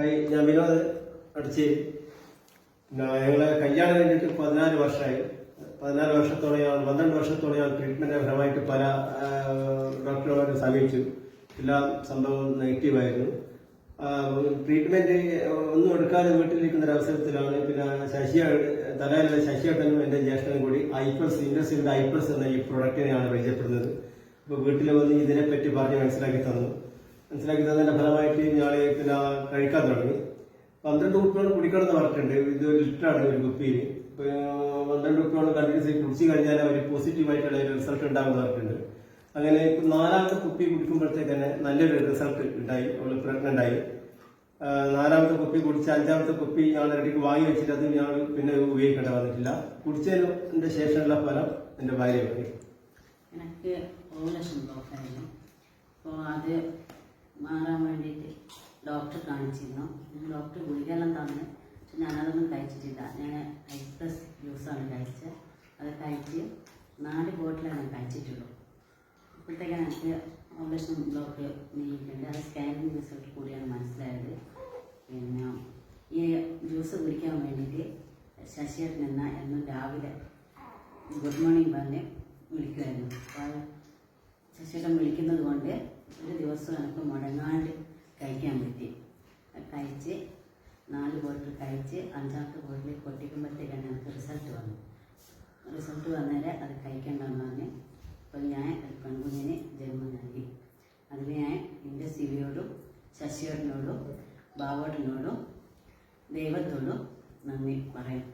Hi ഞാൻ വിനോദ് അടിച്ചേരി ഞങ്ങളെ കല്യാണം കഴിഞ്ഞിട്ട് പതിനാല് വർഷമായി. പതിനാല് വർഷത്തോളം ഞാൻ പന്ത്രണ്ട് വർഷത്തോളം ഞാൻ ട്രീറ്റ്മെന്റ് ഫലമായിട്ട് പല ഡോക്ടർമാരെ സമീപിച്ചു. എല്ലാം സംഭവം നെഗറ്റീവായിരുന്നു ട്രീറ്റ്മെന്റ് ഒന്നും എടുക്കാതെ വീട്ടിലിരിക്കുന്ന ഒരു അവസരത്തിലാണ്. പിന്നെ ശശിയ തലയിലെ ശശിയേട്ടനും എന്റെ ജ്യേഷ്ഠനും കൂടി ഐപ്ലസ് ഇൻഡസ്ട്രിയുടെ ഐപ്ലസ് എന്ന ഈ പ്രൊഡക്റ്റിനെയാണ് പരിചയപ്പെടുന്നത്. അപ്പോൾ വീട്ടിൽ വന്ന് ഇതിനെപ്പറ്റി പറഞ്ഞ് മനസ്സിലാക്കി തന്നു. മനസ്സിലാക്കി ഫലമായിട്ട് ഞാൻ പിന്നെ കഴിക്കാൻ തുടങ്ങി. പന്ത്രണ്ട് കുപ്പിയോളം കുടിക്കണമെന്ന് പറഞ്ഞിട്ടുണ്ട്. ഇത് ഒരു ലിറ്ററാണ് ഒരു കുപ്പിയിൽ. പന്ത്രണ്ട് കുപ്പിയോളം കണ്ടിന്യൂസ് കുടിച്ചു കഴിഞ്ഞാൽ ഒരു പോസിറ്റീവായിട്ടുള്ള ഒരു റിസൾട്ട് ഉണ്ടാകുമെന്ന് പറഞ്ഞിട്ടുണ്ട്. അങ്ങനെ നാലാമത്തെ കുപ്പി കുടിക്കുമ്പോഴത്തേക്ക് തന്നെ നല്ലൊരു റിസൾട്ട് ഉണ്ടായി. അവൾ പ്രഗ്നന്റ് ആയി. നാലാമത്തെ കുപ്പി കുടിച്ച് അഞ്ചാമത്തെ കുപ്പി ഞാൻ ഇടയ്ക്ക് വാങ്ങി വെച്ചിട്ട് അത് ഞാൻ പിന്നെ ഉപയോഗിക്കേണ്ട വന്നിട്ടില്ല. കുടിച്ചതിന് ശേഷമുള്ള ഫലം എന്റെ ഭാര്യ പറയും എനിക്ക് ഓവലേഷൻ ബ്ലോക്കായിരുന്നു അപ്പോൾ അത് മാറാൻ വേണ്ടിയിട്ട് ഡോക്ടറെ കാണിച്ചിരുന്നു. ഡോക്ടർ ഗുളികയെല്ലാം തന്നു. പക്ഷെ ഞാനതൊന്നും കഴിച്ചിട്ടില്ല. ഞാൻ ഐപ്ലസ് ജ്യൂസാണ് കഴിച്ചത്. അത് കഴിച്ച് നാല് ബോട്ടിലാണ് കഴിച്ചിട്ടുള്ളൂ. ഇപ്പോഴത്തേക്കാണ് എനിക്ക് ഓപ്പറേഷൻ ബ്ലോക്ക് നീങ്ങിയിട്ടുണ്ട് അത് സ്കാനിങ് റിസൾട്ട് കൂടിയാണ് മനസ്സിലായത്. പിന്നെ ഈ ജ്യൂസ് കുടിക്കാൻ വേണ്ടിയിട്ട് ശശിയേട്ടൻ എന്ന എന്നും രാവിലെ ഗുഡ് മോർണിംഗ് പറഞ്ഞ് വിളിക്കുമായിരുന്നു അപ്പോൾ ശശിയേട്ടൻ വിളിക്കുന്നത് കൊണ്ട് ദിവസം എനിക്ക് മുടങ്ങാണ്ട് കഴിക്കാൻ പറ്റി. കഴിച്ച് നാല് ബോട്ടിൽ കഴിച്ച് അഞ്ചാമത്തെ ബോട്ടിൽ പൊട്ടിക്കുമ്പോഴത്തേക്കാണ് എനിക്ക് റിസൾട്ട് വന്നു റിസൾട്ട് വന്നേരെ അത് കഴിക്കേണ്ടെന്ന് പറഞ്ഞ് അപ്പോൾ ഞാൻ പെൺകുഞ്ഞിന് ജന്മം നൽകി. അതിന് ഞാൻ എന്റെ സിവിയോടും ശശിയോടിനോടും ബാബോട്ടിനോടും ദൈവത്തോടും നന്ദി പറയും.